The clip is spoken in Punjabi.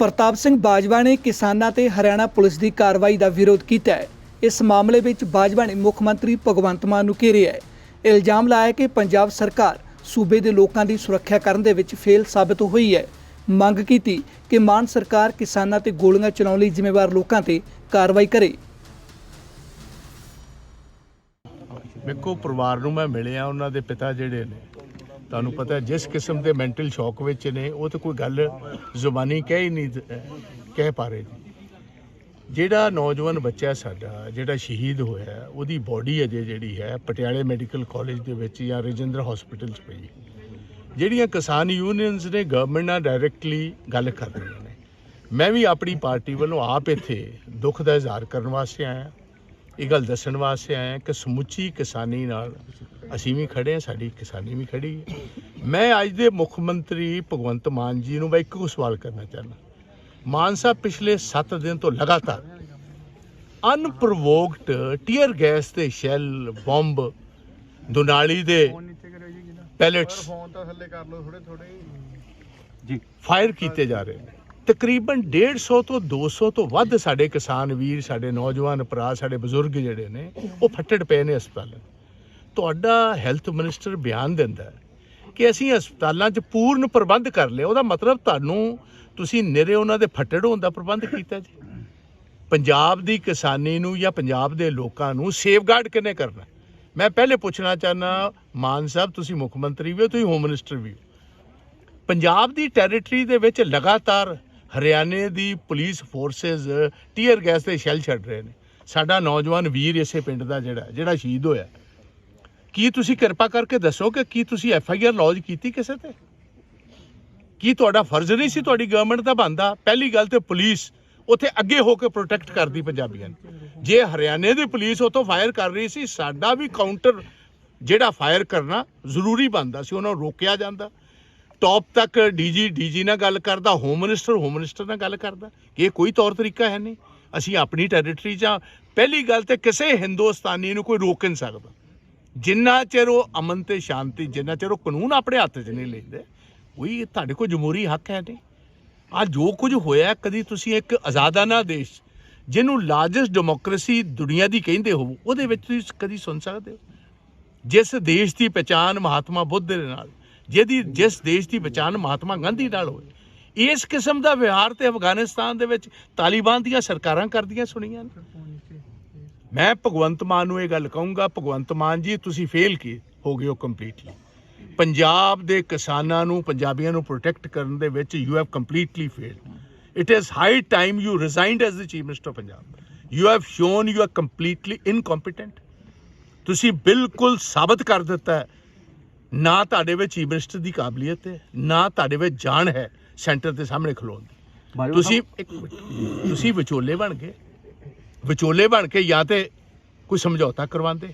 ਪ੍ਰਤਾਪ ਸਿੰਘ ਬਾਜਵਾ ਨੇ ਕਿਸਾਨਾਂ ਤੇ ਹਰਿਆਣਾ ਪੁਲਿਸ ਦੀ ਕਾਰਵਾਈ ਦਾ ਵਿਰੋਧ ਕੀਤਾ ਹੈ। ਇਸ ਮਾਮਲੇ ਵਿੱਚ ਬਾਜਵਾ ਨੇ ਮੁੱਖ ਮੰਤਰੀ ਭਗਵੰਤ ਮਾਨ ਨੂੰ ਘੇਰਿਆ ਹੈ। ਇਲਜ਼ਾਮ ਲਾਇਆ ਕਿ ਪੰਜਾਬ ਸਰਕਾਰ ਸੂਬੇ ਦੇ ਲੋਕਾਂ ਦੀ ਸੁਰੱਖਿਆ ਕਰਨ ਦੇ ਵਿੱਚ ਫੇਲ ਸਾਬਤ ਹੋਈ ਹੈ। ਮੰਗ ਕੀਤੀ ਕਿ ਮਾਨ ਸਰਕਾਰ ਕਿਸਾਨਾਂ ਤੇ ਗੋਲੀਆਂ ਚਲਾਉਣ ਲਈ ਜ਼ਿੰਮੇਵਾਰ ਲੋਕਾਂ ਤੇ ਕਾਰਵਾਈ ਕਰੇ। ਵੇਖੋ, ਪਰਿਵਾਰ ਨੂੰ ਮੈਂ ਮਿਲਿਆ, ਉਹਨਾਂ ਦੇ ਪਿਤਾ ਜਿਹੜੇ ਨੇ। ਤੁਹਾਨੂੰ ਪਤਾ ਜਿਸ ਕਿਸਮ ਦੇ ਮੈਂਟਲ ਸ਼ੌਕ ਵਿੱਚ ਨੇ, ਉਹ ਤਾਂ ਕੋਈ ਗੱਲ ਜ਼ੁਬਾਨੀ ਕਹਿ ਹੀ ਨਹੀਂ ਕਹਿ ਪਾ ਰਹੇ ਜਿਹੜਾ ਨੌਜਵਾਨ ਬੱਚਾ ਸਾਡਾ, ਜਿਹੜਾ ਸ਼ਹੀਦ ਹੋਇਆ ਉਹਦੀ ਬੋਡੀ ਅਜੇ ਜਿਹੜੀ ਹੈ, ਪਟਿਆਲੇ ਮੈਡੀਕਲ ਕਾਲਜ ਦੇ ਵਿੱਚ ਜਾਂ ਰਜਿੰਦਰ ਹਸਪੀਟਲ 'ਚ ਪਈ ਜਿਹੜੀਆਂ ਕਿਸਾਨ ਯੂਨੀਅਨਸ ਨੇ ਗਵਰਨਮੈਂਟ ਨਾਲ ਡਾਇਰੈਕਟਲੀ ਗੱਲ ਕਰ ਰਹੀਆਂ ਨੇ। ਮੈਂ ਵੀ ਆਪਣੀ ਪਾਰਟੀ ਵੱਲੋਂ ਆਪ ਇੱਥੇ ਦੁੱਖ ਦਾ ਇਜ਼ਹਾਰ ਕਰਨ ਵਾਸਤੇ ਆਇਆ। ਇਹ ਗੱਲ ਦੱਸਣ ਵਾਸਤੇ ਆਇਆ ਕਿ ਸਮੁੱਚੀ ਕਿਸਾਨੀ ਨਾਲ ਅਸੀਂ ਵੀ ਖੜੇ ਹਾਂ ਸਾਡੀ ਕਿਸਾਨੀ ਵੀ ਖੜੀ ਹੈ। ਮੈਂ ਅੱਜ ਦੇ ਮੁੱਖ ਮੰਤਰੀ ਭਗਵੰਤ ਮਾਨ ਜੀ ਨੂੰ ਮੈਂ ਇੱਕੋ ਸਵਾਲ ਕਰਨਾ ਚਾਹੁੰਦਾ। ਮਾਨ ਸਾਹਿਬ ਪਿਛਲੇ 7 ਦਿਨ ਤੋਂ ਲਗਾਤਾਰ ਅਨਪ੍ਰੋਵੋਕਡ ਟੀਅਰ ਗੈਸ ਤੇ ਸ਼ੈਲ ਬੰਬ ਦੁਨਾਲੀ ਦੇ ਪੈਲੇਟਸ ਫੋਨ ਤਾਂ ਥੱਲੇ ਕਰ ਲਓ ਥੋੜੇ ਥੋੜੇ ਫਾਇਰ ਕੀਤੇ ਜਾ ਰਹੇ ਨੇ। ਤਕਰੀਬਨ 150 ਤੋਂ 200 ਤੋਂ ਵੱਧ ਸਾਡੇ ਕਿਸਾਨ ਵੀਰ, ਸਾਡੇ ਨੌਜਵਾਨ ਭਰਾ, ਸਾਡੇ ਬਜ਼ੁਰਗ ਜਿਹੜੇ ਨੇ, ਉਹ ਫੱਟੜ ਪਏ ਨੇ ਹਸਪਤਾਲਾਂ। 'ਚ। ਤੁਹਾਡਾ ਹੈਲਥ ਮਿਨਿਸਟਰ ਬਿਆਨ ਦਿੰਦਾ ਹੈ ਕਿ ਅਸੀਂ ਹਸਪਤਾਲਾਂ 'ਚ ਪੂਰਨ ਪ੍ਰਬੰਧ ਕਰ ਲਿਆ ਉਹਦਾ ਮਤਲਬ ਤੁਹਾਨੂੰ ਤੁਸੀਂ ਨਿਰੇ ਉਹਨਾਂ ਦੇ ਫੱਟੜ ਹੋਣ ਦਾ ਪ੍ਰਬੰਧ ਕੀਤਾ ਜੀ। ਪੰਜਾਬ ਦੀ ਕਿਸਾਨੀ ਨੂੰ ਜਾਂ ਪੰਜਾਬ ਦੇ ਲੋਕਾਂ ਨੂੰ ਸੇਫਗਾਰਡ ਕਿਨੇ ਕਰਨਾ? ਮੈਂ ਪਹਿਲੇ ਪੁੱਛਣਾ ਚਾਹਨਾ ਮਾਨ ਸਾਹਿਬ, ਤੁਸੀਂ ਮੁੱਖ ਮੰਤਰੀ ਵੀ ਹੋ, ਤੁਸੀਂ ਹੋਮ ਮਿਨਿਸਟਰ ਵੀ ਹੋ। ਪੰਜਾਬ ਦੀ ਟੈਰੀਟਰੀ ਦੇ ਵਿੱਚ ਲਗਾਤਾਰ ਹਰਿਆਣੇ ਦੀ ਪੁਲਿਸ ਫੋਰਸਸ ਟੀਅਰ ਗੈਸ 'ਤੇ ਸ਼ੈਲ ਛੱਡ ਰਹੇ ਨੇ। ਸਾਡਾ ਨੌਜਵਾਨ ਵੀਰ ਇਸੇ ਪਿੰਡ ਦਾ ਜਿਹੜਾ ਜਿਹੜਾ ਸ਼ਹੀਦ ਹੋਇਆ। ਕੀ ਤੁਸੀਂ ਕਿਰਪਾ ਕਰਕੇ ਦੱਸੋ ਕਿ ਕੀ ਤੁਸੀਂ ਐਫ ਆਈ ਆਰ ਲੌਜ ਕੀਤੀ ਕਿਸੇ ਤੇ? ਕੀ ਤੁਹਾਡਾ ਫਰਜ਼ ਨਹੀਂ ਸੀ ਤੁਹਾਡੀ ਗਵਰਨਮੈਂਟ ਦਾ ਬੰਦਾ ਪਹਿਲੀ ਗੱਲ ਤੇ ਪੁਲਿਸ ਉੱਥੇ ਅੱਗੇ ਹੋ ਕੇ ਪ੍ਰੋਟੈਕਟ ਕਰਦੀ ਪੰਜਾਬੀਆਂ ਜੇ ਹਰਿਆਣੇ ਦੀ ਪੁਲਿਸ ਉਤੋਂ ਫਾਇਰ ਕਰ ਰਹੀ ਸੀ, ਸਾਡਾ ਵੀ ਕਾਊਂਟਰ ਜਿਹੜਾ ਫਾਇਰ ਕਰਨਾ ਜ਼ਰੂਰੀ ਬਣਦਾ ਸੀ, ਉਹਨਾਂ ਨੂੰ ਰੋਕਿਆ ਜਾਂਦਾ। ਟੌਪ ਤੱਕ ਡੀਜੀ ਡੀਜੀ ਨਾਲ ਗੱਲ ਕਰਦਾ ਹੋਮ ਮਿਨਿਸਟਰ ਹੋਮ ਮਿਨਿਸਟਰ ਨਾਲ ਗੱਲ ਕਰਦਾ। ਕਿ ਇਹ ਕੋਈ ਤੌਰ ਤਰੀਕਾ ਹੈ ਨਹੀਂ। ਅਸੀਂ ਆਪਣੀ ਟੈਰੀਟਰੀ ਜਾਂ ਪਹਿਲੀ ਗੱਲ ਤੇ ਕਿਸੇ ਹਿੰਦੁਸਤਾਨੀ ਨੂੰ ਕੋਈ ਰੋਕ ਨਹੀਂ ਸਕਦਾ। ਜਿੰਨਾ ਚਿਰ ਉਹ ਅਮਨ ਤੇ ਸ਼ਾਂਤੀ, ਜਿੰਨਾ ਚਿਰ ਉਹ ਕਾਨੂੰਨ ਆਪਣੇ ਹੱਥ 'ਚ ਨਹੀਂ ਲੈਂਦੇ ਉਹੀ ਤੁਹਾਡੇ ਕੋਲ ਜਮਹੂਰੀ ਹੱਕ ਹੈ ਨਹੀਂ। ਆ ਜੋ ਕੁਝ ਹੋਇਆ ਕਦੀ ਤੁਸੀਂ ਇੱਕ ਆਜ਼ਾਦਾਨਾ ਦੇਸ਼, ਜਿਹਨੂੰ ਲਾਰਜੈਸਟ ਡੈਮੋਕ੍ਰੇਸੀ ਦੁਨੀਆ ਦੀ ਕਹਿੰਦੇ ਹੋ ਉਹਦੇ ਵਿੱਚ ਤੁਸੀਂ ਕਦੀ ਸੁਣ ਸਕਦੇ ਹੋ? ਜਿਸ ਦੇਸ਼ ਦੀ ਪਛਾਣ ਮਹਾਤਮਾ ਬੁੱਧ ਦੇ ਨਾਲ ਜਿਹਦੀ ਜਿਸ ਦੇਸ਼ ਦੀ ਪਛਾਣ ਮਹਾਤਮਾ ਗਾਂਧੀ ਨਾਲ ਹੋਈ ਇਸ ਕਿਸਮ ਦਾ ਵਿਹਾਰ ਤੇ ਅਫਗਾਨਿਸਤਾਨ ਦੇ ਵਿੱਚ ਤਾਲਿਬਾਨ ਦੀਆਂ ਸਰਕਾਰਾਂ ਕਰਦੀਆਂ ਸੁਣੀਆਂ ਮੈਂ ਭਗਵੰਤ ਮਾਨ ਨੂੰ ਇਹ ਗੱਲ ਕਹੂੰਗਾ, ਭਗਵੰਤ ਮਾਨ ਜੀ, ਤੁਸੀਂ ਫੇਲ ਕੀ ਹੋ ਗਏ ਹੋ ਕੰਪਲੀਟਲੀ ਪੰਜਾਬ ਦੇ ਕਿਸਾਨਾਂ ਨੂੰ, ਪੰਜਾਬੀਆਂ ਨੂੰ ਪ੍ਰੋਟੈਕਟ ਕਰਨ ਦੇ ਵਿੱਚ you have completely failed it is high time you resigned as the chief minister Punjab you have shown you are completely incompetent ਤੁਸੀਂ ਬਿਲਕੁਲ ਸਾਬਤ ਕਰ ਦਿੱਤਾ ਹੈ। ਨਾ ਤੁਹਾਡੇ ਵਿੱਚ ਚੀਫ ਮਿਨਿਸਟਰ ਦੀ ਕਾਬਲੀਅਤ ਹੈ ਨਾ ਤੁਹਾਡੇ ਵਿੱਚ ਜਾਣ ਹੈ ਸੈਂਟਰ ਦੇ ਸਾਹਮਣੇ ਖਲੋਣ ਦੀ। ਤੁਸੀਂ ਤੁਸੀਂ ਵਿਚੋਲੇ ਬਣ ਗਏ ਵਿਚੋਲੇ ਬਣ ਕੇ ਜਾਂ ਤੇ ਕੋਈ ਸਮਝੌਤਾ ਕਰਵਾਉਂਦੇ।